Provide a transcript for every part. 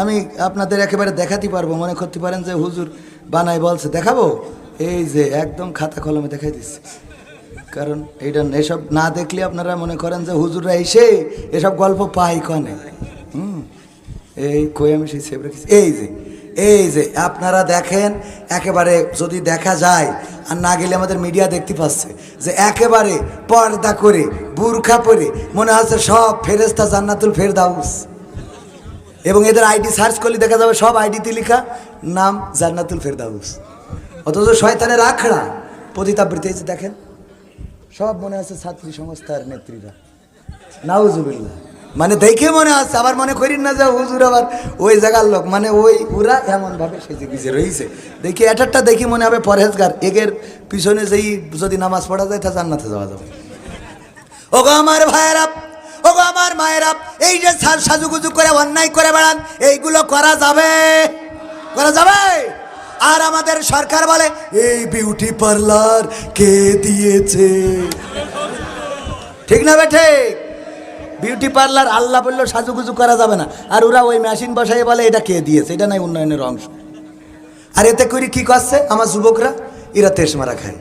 আমি আপনাদের একেবারে দেখাতে পারব, মনে করতে পারেন যে হুজুর বানাই বলছে, দেখাবো? এই যে একদম খাতা কলমে দেখাই দিচ্ছে। কারণ এইটা এসব না দেখলে আপনারা মনে করেন যে হুজুররা এসে এসব গল্প পাই কনে। হুম? এই কই আমি সেই সেভ রেখেছি। এই যে এই যে, আপনারা দেখেন, একেবারে যদি দেখা যায়, আর না গেলে আমাদের মিডিয়া দেখতে পাচ্ছে, যে একেবারে পর্দা করে, বুরখা পরে মনে হচ্ছে সব ফেরেস্তা জান্নাতুল ফেরদাউস। এবং এদের আইডি সার্চ করলে দেখা যাবে সব আইডিতে লেখা নাম জান্নাতুল ফেরদাউস। অথচ শয়তানের আখড়া পতিতাবৃত্তি যে দেখেন, সব মনে আছে ছাত্রী সংস্থার নেত্রীরা। নাউজুবিল্লাহ। মানে দেখে মনে আছে, আবার মনে করিন না যে হুজুর আবার ওই জায়গার লোক মানে ওই ওরা এমন ভাবে সেজে গুজে রয়েছে। দেখি এটারটা দেখি মনে হবে পরহেজগার এগের পিছনে যেই যদি নামাজ পড়া যায়, তা জান্নাতে যাওয়া যাবে। ওগো আমার ভাইয়েরা ওগো আমার মায়েরা, এই যে সা- সাজুগুজু করে, অন্যায় করে বেড়ান, এইগুলো করা যাবে? করা যাবে? আর আমাদের সরকার বলে, এই বিউটি পার্লার কে দিয়েছে? ঠিক না বেঠে বিউটি পার্লার আল্লাহ বলল, সাজুগুজু করা যাবে না। আর ওরা ওই মেশিন বসাই বলে, এটা কে দিয়েছে? এটা নাই উন্নয়নের অংশ। আর এতে করে কি করছে? আমার যুবকরা, এরা তেস মারা খায়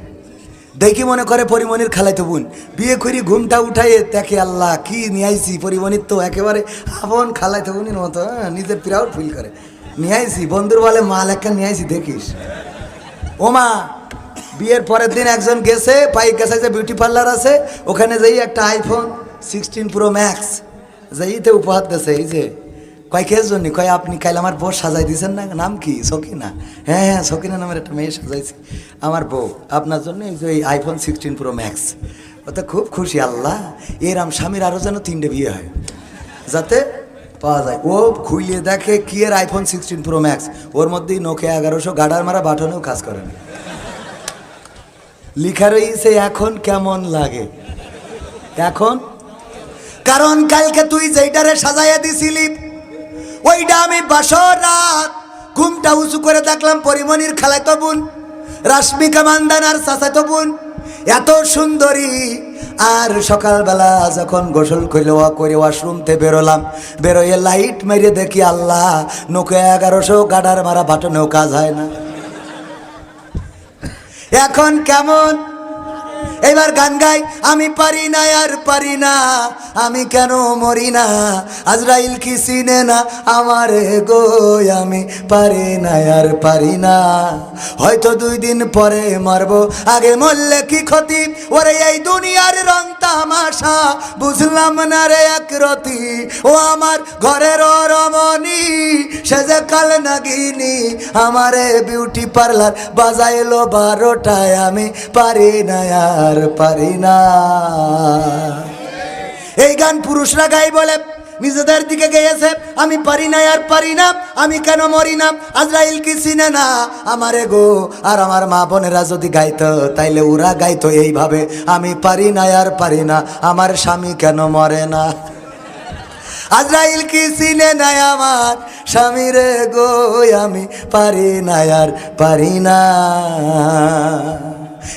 দেখি মনে করে পরিমণির খালাইতো বোন। বিয়ে করি ঘুমটা উঠাইয়ে দেখে আল্লাহ কি নিয়ে আইছি পরিমণির তো একেবারে আপন খালাইতো বোনের মতো হ্যাঁ, নিজের প্রাউড ফিল করে। নিয়ে আইছি বন্ধুর বলে মাল একটা নিয়ে আইছি দেখিস। ওমা বিয়ের পরের দিন একজন গেছে পাই গেছে যে বিউটি পার্লার আছে ওখানে যেই একটা আইফোন সিক্সটিন প্রো ম্যাক্স যেইতে উপহার দিয়েছে এই যে। কয় কেস জন্য? কয় আপনি কাল আমার বউ সাজাই দিয়েছেন না? নাম কি? সকিনা? হ্যাঁ হ্যাঁ সকিনা নামের একটা মেয়ে সাজাইছি। আমার বউ। আপনার জন্য এই যে আইফোন সিক্সটিন প্রো ম্যাক্স ওতে খুব খুশি, আল্লাহ। এরাম স্বামীর আরও যেন তিনটে বিয়ে হয়। যাতে পাওয়া যায়। ও খুইয়ে দেখে কি এর আইফোন সিক্সটিন প্রো ম্যাক্স ওর মধ্যেই নোকে এগারোশো গাডার মারা বাটনেও কাজ করে না। লিখা রয়েছে এখন কেমন লাগে? এখন? কারণ কালকে তুই যেইটারে সাজাইয়া দিছিলি ওইটা আমি বাসর রাত। ঘুমটা উঁচু করে দেখলাম পরিমণির খেলাইতো বোন, রাশ্মিকা মান্দানার চাচাতো বোন। এত সুন্দরী। আর সকালবেলা যখন গোসল করলে ওয়া করে ওয়াশরুমতে বেরোলাম, বেরোয় লাইট মেরে দেখি আল্লাহ, নোকে এগারোশো গাডার মারা বাটনেও কাজ হয় না। এখন কেমন? এবার গান গাই, আমি পারি না, আর পারি না, আমি কেন মরি না? আজরাইল কি চিনে না আমার? গো, আমি পারি না, আর পারি না। হয়তো দুই দিন পরে মারবো, আগে মরলে কি ক্ষতি? ওরে, এই দুনিয়ার রং তামাশা, বুঝলাম না রে এক রতি। ও আমার ঘরের রমণী সে যে কাল নাগিনি, আমারে বিউটি পার্লার বাজাইলো বারোটায়, আমি পারি না, আর পারি না। এই গান পুরুষরা গাই বলে, নিজেদের দিকে গেয়েছে, আমি পারি না আর পারি না, আমি কেন মরি না? আজরাইল কি চিনে না আমারে গো? আর আমার মা বোনেরা যদি গাইতো, তাইলে ওরা গাইতো এইভাবে, আমি পারি না আর পারি না, আমার স্বামী কেন মরে না? আজরাইল কি চিনে নাই আমার স্বামী রে গো? আমি পারি না আর পারি না।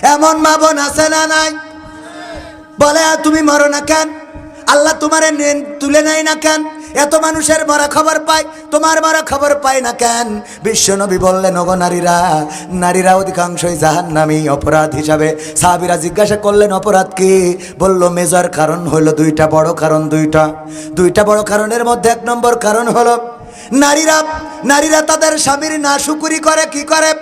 এমন মা বোন আছে না নাই? বলে, "আর তুমি মরো না কেন? আল্লাহ তোমারে তুলে নেয় না কেন? এত মানুষের মরা খবর পায়, তোমার মরা খবর পায় না কেন? বিশ্বনবী বললেন, ওগো নারীরা নারীরা অধিকাংশই জাহান্নামী অপরাধ হিসাবে। সাহাবিরা জিজ্ঞাসা করলেন, অপরাধ কি? বলল, মেজর কারণ হলো দুইটা, বড় কারণ দুইটা। দুইটা বড় কারণের মধ্যে এক নম্বর কারণ হলো, নারীরা নারীরা তাদের স্বামীর নাশুকুরি করে, কি করে?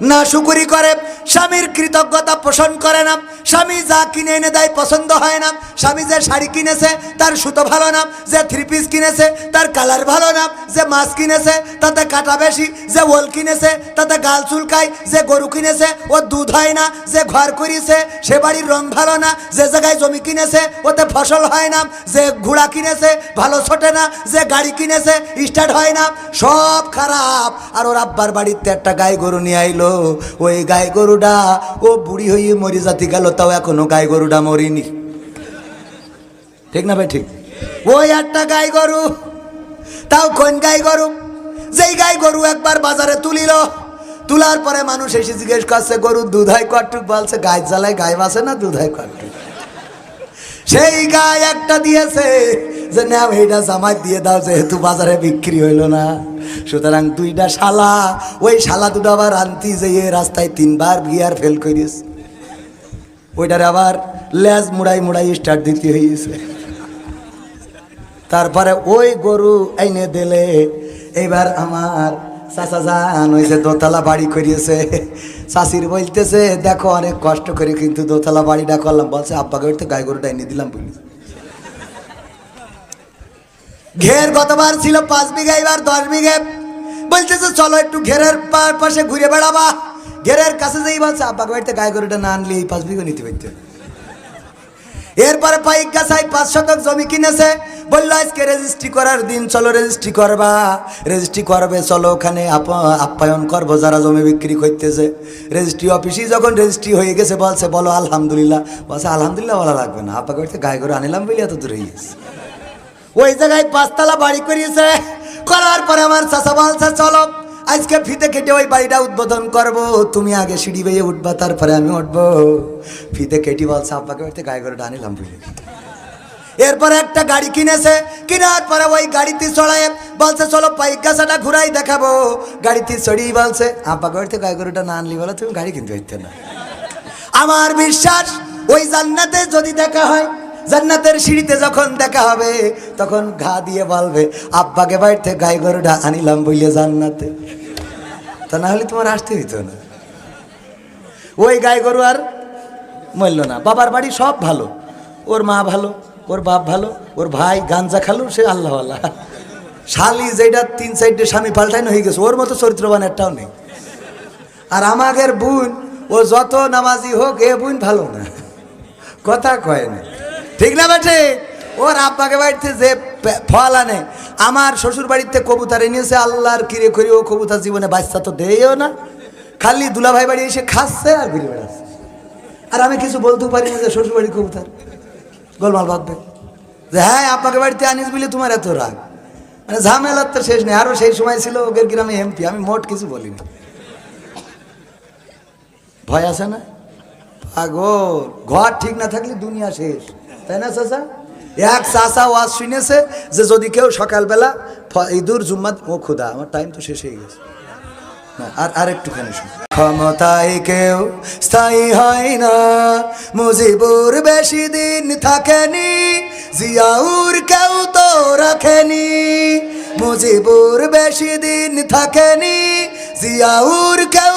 না শুকুরি করে স্বামীর কৃতজ্ঞতা পোষণ করে না। স্বামী যা কিনে এনে দেয় পছন্দ হয় না। স্বামী যে শাড়ি কিনেছে, তার সুতো ভালো না। যে থ্রি পিস কিনেছে, তার কালার ভালো না। যে মাছ কিনেছে, তাতে কাটা বেশি। যে ওল কিনেছে, তাতে গাল চুলকায়। যে গরু কিনেছে, ও দুধ হয় না। যে ঘর করিছে, সে বাড়ির রং ভালো না। যে জায়গায় জমি কিনেছে, ওতে ফসল হয় না। যে ঘোড়া কিনেছে, ভালো ছোটে না। যে গাড়ি কিনেছে, স্টার্ট হয় না। সব খারাপ। আর ওর আব্বার বাড়িতে একটা গাই গরু নিয়ে আইলো। ওই গাই গরুটা ও বুড়ি হয়ে মরি জাতি গেল, তাও এখনও গাই গরুটা মরিনি। ঠিক না ভাই, ঠিক? ওই একটা গাই গরু, তাও কোন গাই গরু? যেই গাই গরু একবার বাজারে তুলিল, তোলার পরে মানুষ এসে জিজ্ঞেস করছে, গরু দুধ হয় কটুক বলছে, গাই জ্বালায় গায়ে বাসে না, দুধ হয় কটুক সেই গায়ে একটা দিয়েছে, যে, নাও, এইটা জামাই দিয়ে দাও, যেহেতু বাজারে বিক্রি হইল না। সুতরাং দুইটা শালা, ওই শালা দুটো আবার আনতি যে রাস্তায় তিনবার গিয়ার ফেল করিস ওইটার আবার লেজ মুড়াই মুড়াই স্টার্ট দিতে হয়েছে তারপরে ওই গরু এনে দিলে, এবার আমার চাচা যান ওই যে দোতলা বাড়ি করিয়েছে। চাষির বলতেছে, দেখো, অনেক কষ্ট করে কিন্তু দোতলা বাড়িটা করলাম। বলছে, আব্বাকে তো গাই গরুটা এনে দিলাম বলি। ঘের গতবার ছিল পাঁচ বিঘা, এবার দশ বিঘে। বলতেছে, চলো একটু ঘেরের পাশে ঘুরে বেড়াবা। ঘেরের কাছে যেই বলছে আব্বাকে বাড়িতে গায়ে গরুটা না আনলে এই পাঁচ বিঘা নিতে পারতে। এরপরে পাইক গাছাই পাঁচ শতক জমি কিনেছে। বলল, আজকে রেজিস্ট্রি করার দিন, চলো রেজিস্ট্রি করবা। রেজিস্ট্রি করবে, চলো ওখানে আপ- আপ্যায়ন করব, যারা জমি বিক্রি করতেছে। রেজিস্ট্রি অফিসে যখন রেজিস্ট্রি হয়ে গেছে, বলছে, বলো, আলহামদুলিল্লাহ। বলছে, আলহামদুলিল্লাহ বলা লাগবে না। আপাকে গায়ে করে আনিলাম বলে এত দূরে গেছে। ওই জায়গায় পাঁচতলা বাড়ি করিয়েছে। করার পরে আমার চাষা বলছে, চলো, আজকে ফিতে কেটে ওই বাড়িটা উদ্বোধন করব। তুমি আগে সিঁড়ি বেয়ে উঠবা, তারপরে আমি উঠবো। ফিতে কেটে বলছে, আব্বাকে বাড়িতে গায়ে করে আনিলাম বুঝলি। এরপরে একটা গাড়ি কিনেছে। কেনার পরে ওই গাড়িতে চড়ায়, বলছে, চলো পাইক গাছাটা ঘুরাই দেখাবো। গাড়িতে চড়িয়ে বলছে, আব্বাকে বাড়িতে গায়ে গরুটা না আনলি বলে তুমি গাড়ি কিনতে হইতে না। আমার বিশ্বাস, ওই জান্নাতে যদি দেখা হয় জান্নাতের সিঁড়িতে যখন দেখা হবে, তখন ঘা দিয়ে বলবে, আব্বাকে বাড়িতে গাই গরুটা আনিলাম বইলে জান্নাতে। তা না হলে তোমার আসতে হইতো না। ওই গাই গরু আর মরল না। বাবার বাড়ি সব ভালো। ওর মা ভালো, ওর বাপ ভালো, ওর ভাই গাঞ্জা খালো সে আল্লাহ আল্লাহ। শালি যেটা তিন সাইডে স্বামী পাল্টাইন হয়ে গেছে, ওর মতো চরিত্রবান একটাও নেই। আর আমাদের বোন, ও যত নামাজি হোক, এ বোন ভালো না। কথা কয় না। ঠিক না বেঠে? ওর আব্বাকে বাড়িতে যে ফল আনে, আমার শ্বশুর বাড়িতে কবুতর এনেছে, আল্লাহর কিরে করি ও কবুতর জীবনে বাচ্চা তো দেয়ও না। খালি দুলাভাই বাড়ি এসে খাচ্ছে আর ঘুরে বেড়াচ্ছে আর আমি কিছু বলতেও পারি না যে শ্বশুর বাড়ি কবুতর। গোলমাল বাঁধবে যে হ্যাঁ আব্বাকে বাড়িতে আনিস বলে তোমার এত রাগ। মানে ঝামেলার তো শেষ নেই। আরও সেই সময় ছিল ওদের গ্রামে এমপি। আমি মোট কিছু বলিনি। ভয় আছে না? পাগল। ঘর ঠিক না থাকলে দুনিয়া শেষ। তাই না, চাচা? এক চাচা ওয়াজ শুনেছে যে যদি কেউ সকালবেলা ঈদুর জুম্মাত, ও খুদা, আমার টাইম তো শেষ হয়ে গেছে। আর আর একটুখানি শুন ক্ষমতায় কেউ স্থায়ী হয় না, মুজিবুর বেশি দিন থাকেনি, জিয়াউর কেউ তো রাখেনি, মুজিবুর বেশি দিন থাকেনি, জিয়াউর কেউ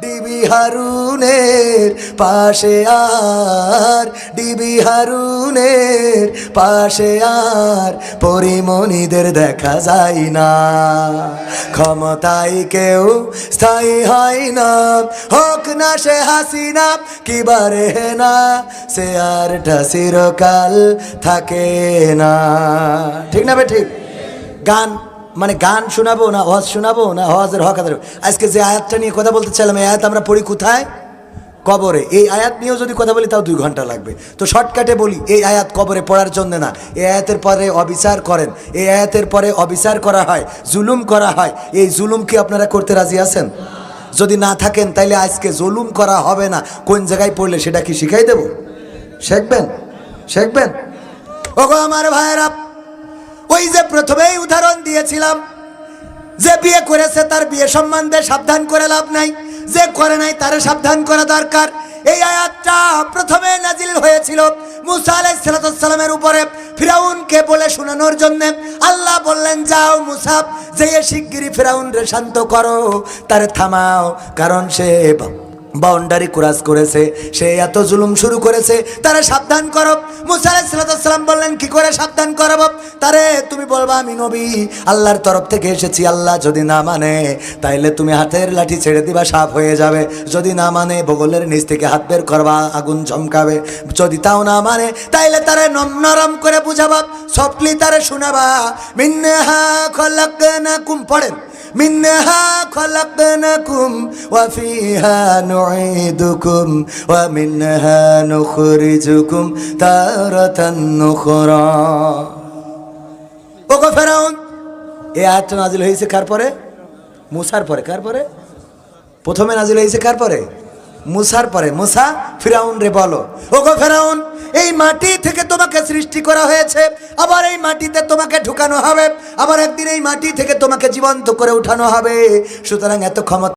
ডিবি হারুনের পাশে আর, ডিবি হারুনের পাশে আর, পরিমণিদের দেখা যায় না। ক্ষমতায় কেউ স্থায়ী হয় না। হোক না সে হাসিনা, কি বারে না, সে আর চিরকাল থাকে না। ঠিক না বে ঠিক? গান মানে গান শোনাবো না হজ শোনাবো না হজের হক আদায় আজকে যে আয়াতটা নিয়ে কথা বলতে চাইলাম, এই আয়াত আমরা পড়ি কোথায়? কবরে। এই আয়াত নিয়েও যদি কথা বলি, তাও দুই ঘণ্টা লাগবে। তো শর্টকাটে বলি, এই আয়াত কবরে পড়ার জন্য না। এই আয়াতের পরে অবিচার করেন। এই আয়াতের পরে অবিচার করা হয়, জুলুম করা হয়। এই জুলুম কি আপনারা করতে রাজি আছেন? যদি না থাকেন, তাইলে আজকে জুলুম করা হবে না। কোন জায়গায় পড়লে সেটা কি শিখাই দেব? শেখবেন? শিখবেন? ওগো আমার ভাইয়েরা ওই যে প্রথমেই উদাহরণ দিয়েছিলাম, যে বিয়ে করেছে তার বিয়ে সম্বন্ধে সাবধান করে লাভ নাই, যে করে নাই তার সাবধান করা দরকার। এই আয়াতটা প্রথমে নাজিল হয়েছিল মুসা আলাইসালামের উপরে ফিরাউনকে বলে শোনানোর জন্য। আল্লাহ বললেন, যাও মুসাফ যে শিগগিরই ফিরাউন রে শান্ত করো, তারে থামাও, কারণ সে বাউন্ডারি ক্রাস করেছে, সে এত জুলুম শুরু করেছে, তারা সাবধান করো মুসা আলাইসালাম বললেন, কি করে সাবধান করাবো তারে, তুমি বলবা, আমি নবী, আল্লাহর তরফ থেকে এসেছি, আল্লাহ যদি না মানে তাইলে তুমি হাতের লাঠি ছেড়ে দিবা সাপ হয়ে যাবে। যদি না মানে বগলের নিচ থেকে হাত বের করবা, আগুন চমকাবে। যদি তাও না মানে তাইলে তারে নম- নরম করে বুঝাবা। সফটলি তারে শোনাবা, মিন্নাহা খলাকনাকুম, পড়েন। منها خلقناكم وفيها نعيدكم ومنها نخرجكم تارة أخرى ওগো ফেরাউন এই আয়াতটা নাজিল হয়েছে কার পরে মুসার পরে কার পরে প্রথমে নাজিল হয়েছে কার পরে মুসার পরে মুসা ফিরাউন রে বলো ওগো ফেরাউন এই মাটি থেকে তোমাকে সৃষ্টি করা হয়েছে। আবার এই মাটিতে তোমাকে ঢুকানো হবে। আবার একদিন এই মাটি থেকে তোমাকে জীবন্ত করে উঠানো হবে। সুতরাং এত ক্ষমতা